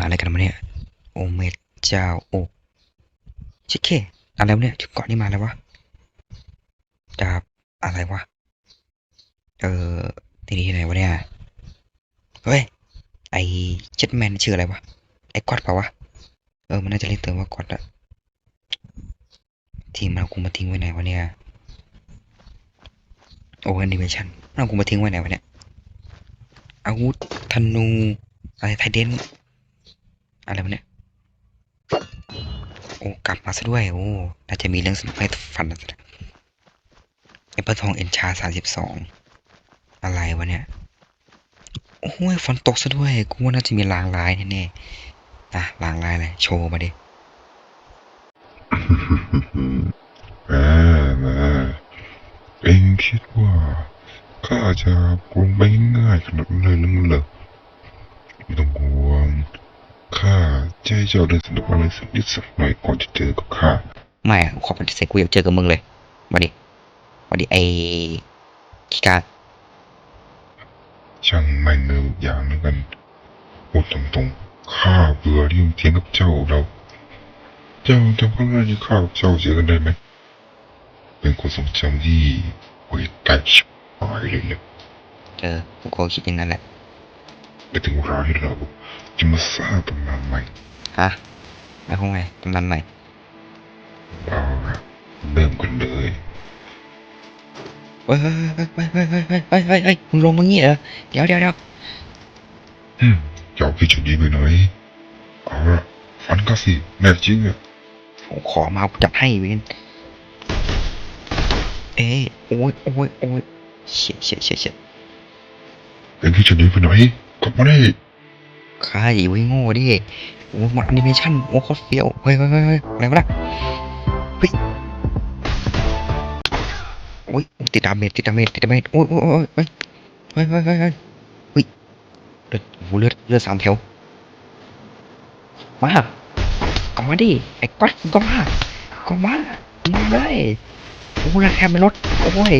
มาอะไรกันมาเนี่ย โอเมเจ้าโอชิเคอะไรเนี่ยจุดเกาะนี่มาแล้ววะดาบอะไรวะ เออที่นี่ที่ไหนวะเนี่ย เฮ้ย ไอเจ็ดแมนชื่ออะไรวะ ไอ้กอดเปล่าวะ เออ มันน่าจะเรียกตัวว่ากอดอะทีมมันเอากูมาทิ้งไว้ไหนวะเนี่ย โอ้แอนิเมชันเอากูมาทิ้งไว้ไหนวะเนี่ย อาวุธธนูอะไรไทเดน อะไรวะเนี่ย โอ้ กลับมาซะด้วย โอ้น่าจะมีเรื่องสนุกให้ฟันนะไอ้ปลาทองเอ็นชาสามสิบสอง อะไรวะเนี่ย โอ้ยฝนตกซะด้วย กูว่าน่าจะมีลางลายแน่ๆอะลางลายอะไร โชว์มาดิแหมแหมเองคิดว่าข้าจะปรุงไปง่ายขนาดนั้นเลยหรือไม่ต้องห่วง ข้าจะให้เจ้าได้สนุกอะไรสักนิดสักหน่อยก่อนจะเจอกับข้าไม่อะขอปฏิเสธกูอยากเจอกับมึงเลยมาดิมาดิไอ้ขี้กาช่างไม่เงยอย่างนั้นกันพูดตรงๆข้าเบื่อที่องเถียงกับเจ้าเรา เจ้าจำครั้งแรกที่ข้ากับเจ้าเจอกันได้ไหมเป็นคนทรงจำที่โอ้ยแตกชิบหายเลยนะเออกูก็คิดอย่างนั้นแหละไปถึงเวลาที่เราจะมาสร้างตำนานใหม่ฮะหมายความไงตำนานใหม่เอาละเริ่มกันเลยเฮ้ยเฮ้ยเฮ้ยเฮ้ยเฮ้ยเฮ้ยเฮ้ยเฮ้ยเฮ้ยเฮ้ยมึงลงมางี้เหรอเดี๋ยวเดี๋ยวเดี๋ยวอืมเจ้าพี่จะดีไปหน่อยเอาละฟันก็สิแน่จริงอะผมขอมากูจัดให้เวนเอ้ยโอ้ยโอ้ยโอ้ยเชี่ยเชี่ยเชี่ยเชี่ยเองพี่จะดีไปหน่อยกลับมาได้ ข้าอีไว้ยโง่ดิโอ้หมดแอนิเมชั่นโอ้โคตรเฟี้ยวเฮ้ยเฮ้ยเฮ้ยอะไรวะน่ะเฮ้ยโอ้ยติดดาเมจติดดาเมจติดดาเมจโอ้ยโอ้ยโอ้ยเฮ้ยเฮ้ยเฮ้ยเฮ้ยเฮ้ยเฮ้ยเลือดโอ้เลือดเลือดสามแถวมาเอามาดิไอ้ก๊อตก็มาก็มามาเลยโอ้ยราคาไม่ลดโอ้ย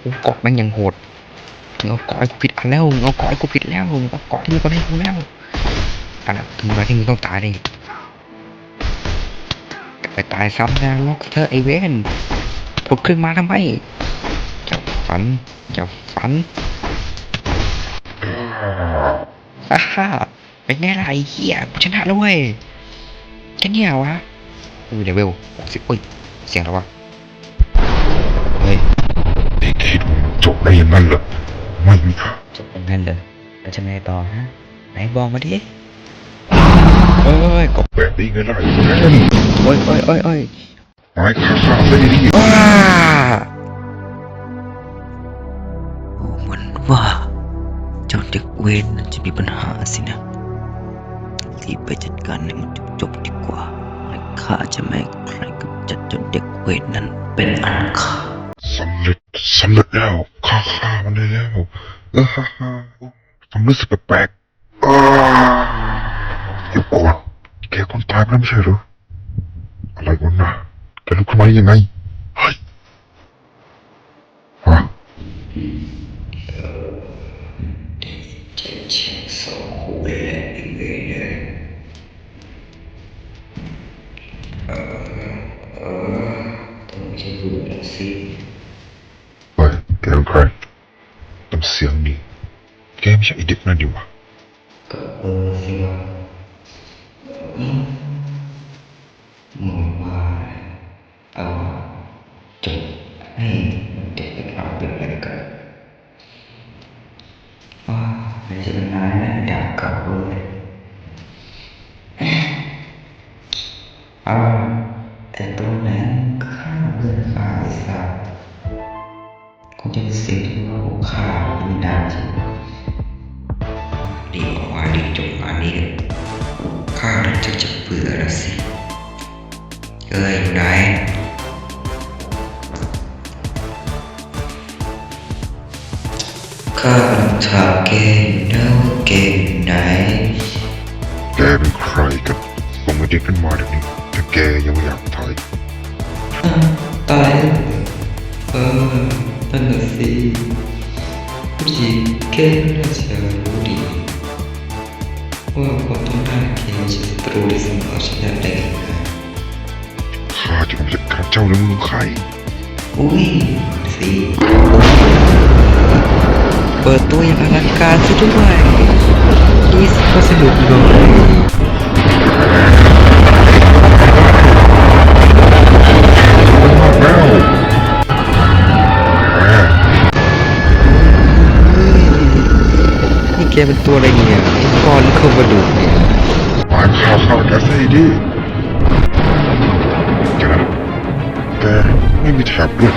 โอ้เกาะแม่งยังโหด มึงเอาเกาะกูผิดอันแล้วมึงเอาเกาะให้กูผิดแล้วมึงเอาเกาะที่มึงก็ให้กูแล้วอันนั้นถึงเวลาที่มึงต้องตายดิไปตายซ้ำนะล็อกเธอไอเวนผุดขึ้นมาทำไมจ้าฝันจ้าฝันอาฮ่าเป็นไงล่ะไอ้เหี้ยชนะแล้วเว้ยแค่เนี้ยวะอุ้ยเดวิลสิอุ้ยเสียงแล้ววะเฮ้ยเองคิดว่าจบได้ยังนั้นเหรอไม่มีค่ะจบตรงนั้นเลยแล้วจะไงต่อฮะ ไหนบอกมาดิเอ้ยกบแบบนี้ไงล่ะไอ้แม่นโอ้ยโอ้ยโอ้ยโอ้ยหายข้าข้าไม่ดีว้าเหมือนว่าเจ้าเด็กเวนน่ะจะมีปัญหาสินะรีบไปจัดการให้มันจบๆดีกว่าและข้าจะไม่ให้ใครกำจัดเจ้าเด็กเวนนั้นเป็นอันขาด สำเร็จสำเร็จแล้วข้าฆ่ามันได้แล้วเออฮ่าฮ่าผมรู้สึกแปลกๆอ้าเดี๋ยวก่อนแกคนตายไปแล้วไม่ใช่เหรออะไรวะนะแกลุกขึ้นมาได้ยังไง David Abdul Mereka Wah, sebenarnya tidak boleh ข้าบังเกมเน่าเกมไหน แกเป็นใครกับผมมาด้ขึ้นมาเดี๋นี้แต่แกยังไม่อยากถอยตายเออนั่นน่ะสิผู้หญิงแกน่าจะรู้ดีว่าผมต้องได้เกมศัตรูที่สำคัญชนะได้ยังไงข้าจะมาจัดกาเจ้าแล้วมึงใครอุ้ยสิ เปิดตู้อย่างอลังการซะด้วยนี่ก็สนุกเลยนี่แกเป็นตัวอะไรเนี่ยก้อนเข้ากระดูกเนี่ยมันข่าวข่ากันสิดิแกไม่มีแถบด้วย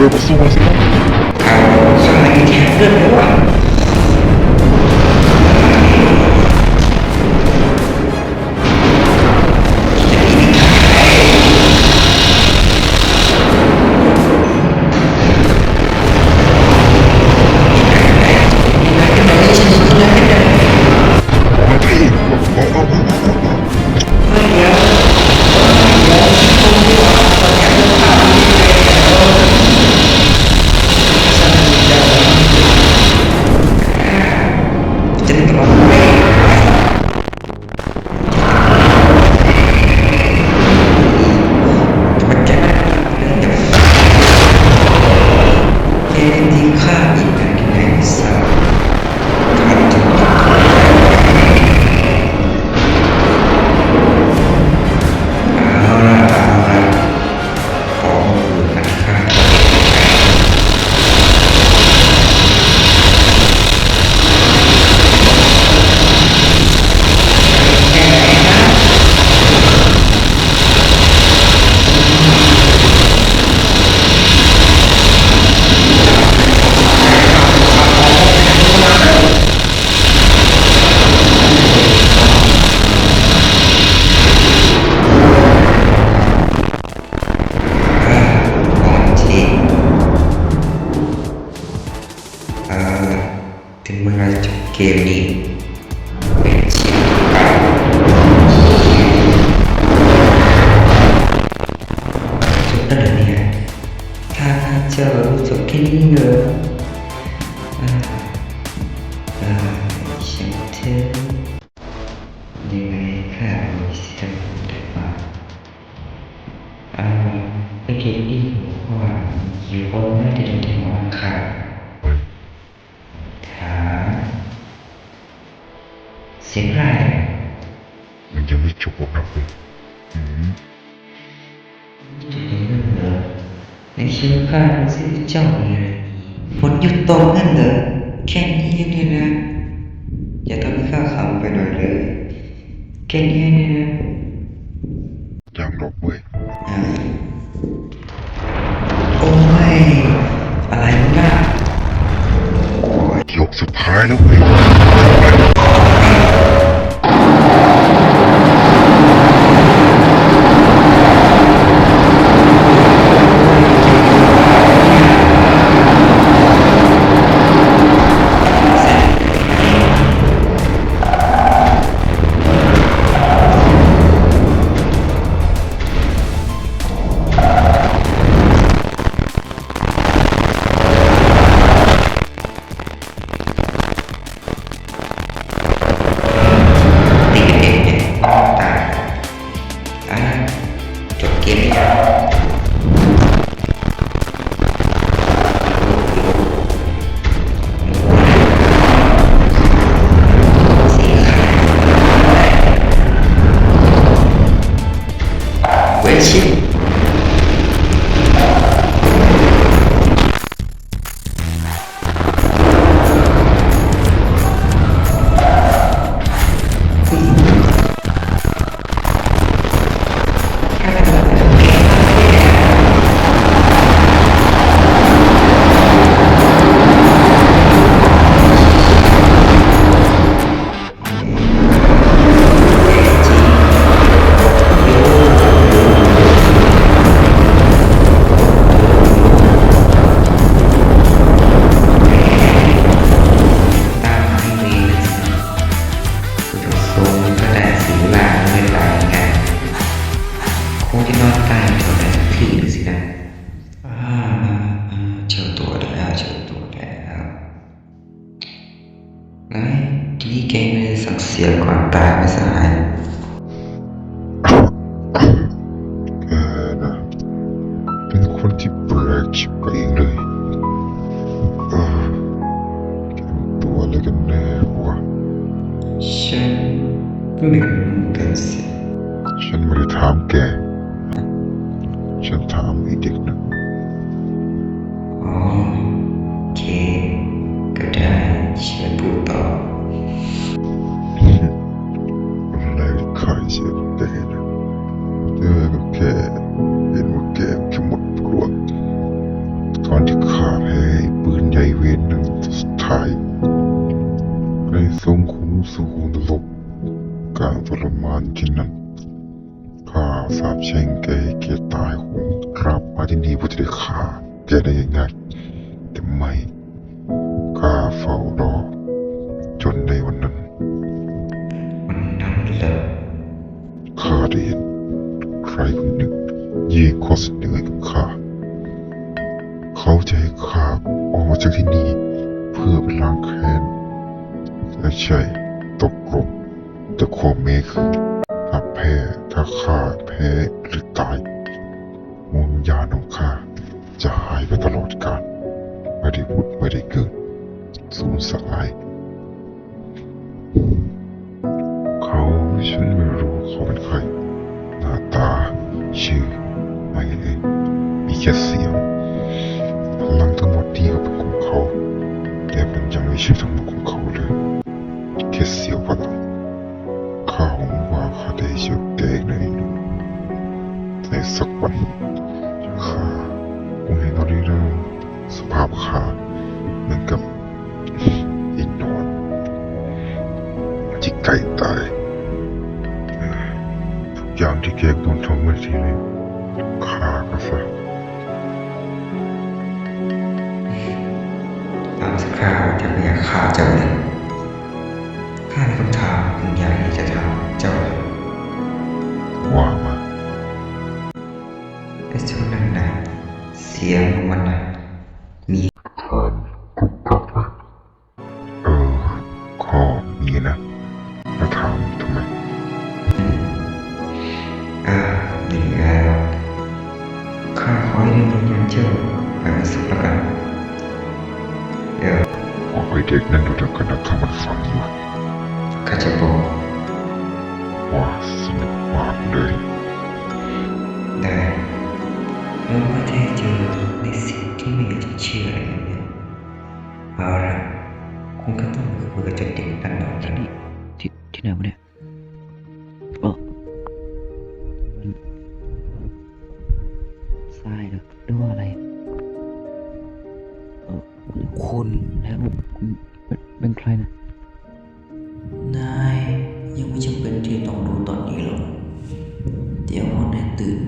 Eu preciso. 给你看 แค่นี้เนี่ยนะ อย่าทำให้ข้าขำไปหน่อยเลย แค่นี้เนี่ยนะยังหลบเว้ยโอ้ย อะไรนะยกสุดท้ายแล้วเว้ย ยก่อ อะไรขายเสียแกนะเธอก็แค่เห็นว่าแกแค่หมดกลัวตอนที่ข้าแพ้ไอ้ปืนใหญ่เวนนั้นสุดท้ายในทรงขุมสู่นรกกางทรมานเช่นนั้นข้าสาบแช่งแกให้แกตายคงกลับมาที่นี่เพื่อจะได้ฆ่าแกได้ง่าย ข้าได้เห็น ใครคนหนึ่งยื่นข้อเสนอให้กับข้า เขาจะให้ข้าออกมาจากที่นี่เพื่อไปล้างแค้นและใช่ตกลงแต่ข้อแม้คือถ้าแพ้ถ้าข้าแพ้หรือตายวิญญาณของข้าจะหายไปตลอดกาลไม่ได้พุดไม่ได้เกิดสูญสลาย รู้เขาเป็นใครหน้า นทำมาทีนี้ฆ่าก็ซะตามสักคราวจะไม่อยากฆ่าเจ้าเลยข้ามีคำถามหนึ่งอย่างที่จะถามเจ้าเลยว่ามาไอ้เจ้านั่นนะเสียงของมันนะ ข้าขอให้ได้วิญญาณเจ้าไปเป็นสุขแล้วกันเดี๋ยวขอ ทรายเหรอหรือว่าอะไรเออคุณแล้วคุณเป็นเป็นใครนะนายยังไม่จำเป็นที่ต้องรู้ตอนนี้หรอกเดี๋ยวพอนายตื่น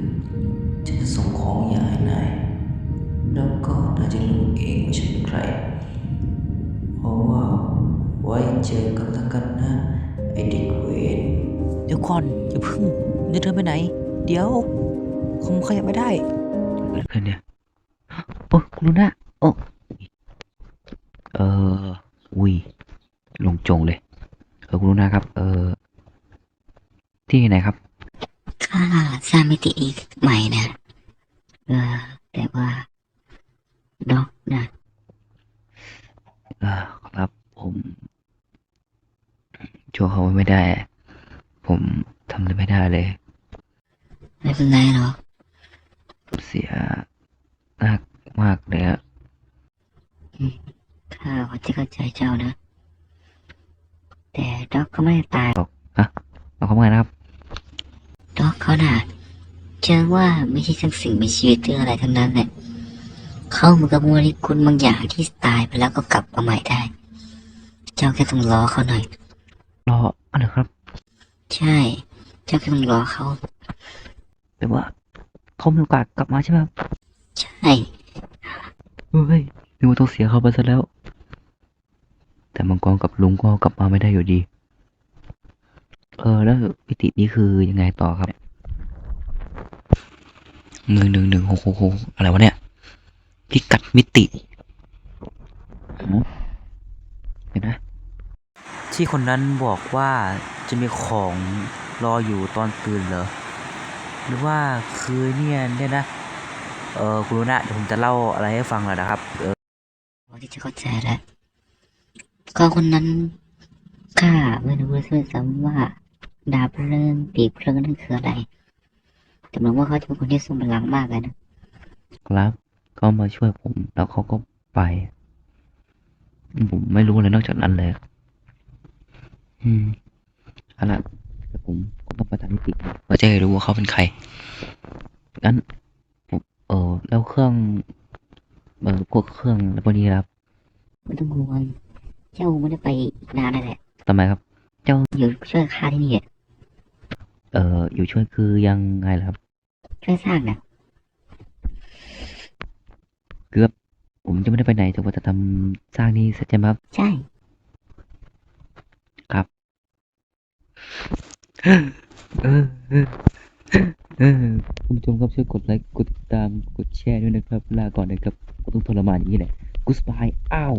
ฉันจะส่งของอย่างให้นายแล้วก็นายจะรู้เองว่าฉันเป็นใครเพราะว่าไว้เจอกันแล้วกันนะไอเด็กเวนเดี๋ยวก่อนอย่าเพึ่งจะเดินไปไหน เดี๋ยวคงขยับไม่ได้เกิดอะไรขึ้นเนี่ยโอ้คุณลูน่าโอ้เอออุ้ยลงจงเลย เออคุณลูน่าครับ เออที่ไหนครับข้าสร้างมิติอีกใหม่นะเออแต่ว่าด็อกนะเออครับผมช่วยเขาไว้ไม่ได้ ผมทำอะไรไม่ได้เลย ไม่เป็นไรหรอก เสียมากมากเลยอะข้าพอจะเข้าใจเจ้านะ แต่ด็อกเขาไม่ได้ตายเอาเข้ามานะครับด็อกเขาน่ะเชื่อว่าไม่ใช่ทั้งสิ่งมีชีวิตหรืออะไรทั้งนั้นแหละเขาเหมือนกับโมเลกุลบางอย่างที่ตายไปแล้วก็กลับมาใหม่ได้ เจ้าแค่ต้องรอเขาหน่อย รออะไรครับ ใช่ เจ้าแค่ต้องรอเขาแต่ว่า เขามีโอกาสกลับมาใช่ไหมครับใช่เฮ้ยนึกว่าต้องเสียเขาไปซะแล้ว แต่มังกรกับลุงก็กลับมาไม่ได้อยู่ดี เออ แล้วมิตินี้คือยังไงต่อครับหนึ่งหนึ่งหนึ่งหกหกหกอะไรวะเนี่ย พิกัดมิติหือเห็นไหมที่คนนั้นบอกว่าจะมีของรออยู่ตอนตื่นเหรอ หรือว่าคืนเนี่ยเนี่ยนะเออคุณรู้นะเดี๋ยวผมจะเล่าอะไรให้ฟังหน่อยนะครับ เออพอที่จะเข้าใจแล้วก็คนนั้นข้าไม่รู้เลยด้วยซ้ำว่าดาบเพลิงปีกเพลิงนั่นคืออะไรแต่เหมือนว่าเขาจะเป็นคนที่ทรงพลังมากเลยนะครับเขามาช่วยผม แล้วเขาก็ไป ผมไม่รู้เลยนอกจากนั้นเลย อืมเอาล่ะแต่ผมก็ ต้องไปตามนิติเพื่อจะได้รู้ว่าเขาเป็นใครงั้นผมเออแล้วเครื่องเออพวกเครื่องแล้วพวกนี้นะครับไม่ต้องห่วงเจ้าไม่ได้ไปอีกนานแล้วแหละทำไมครับอยู่ช่วยข้าที่นี่แหละเอออยู่ช่วยคือยังไงล่ะครับ ช่วยสร้างนะเกือบผมจะไม่ได้ไปไหนแต่ว่าจะทำสร้างนี่เสร็จใช่ไหมครับ ใช่ เออเออเออคุณผู้ชมครับช่วยกดไลค์ กดติดตาม กดแชร์ด้วยนะครับ ลาก่อนนะครับก็ต้องทรมานอย่างนี้แหละกูสบาย อ้าว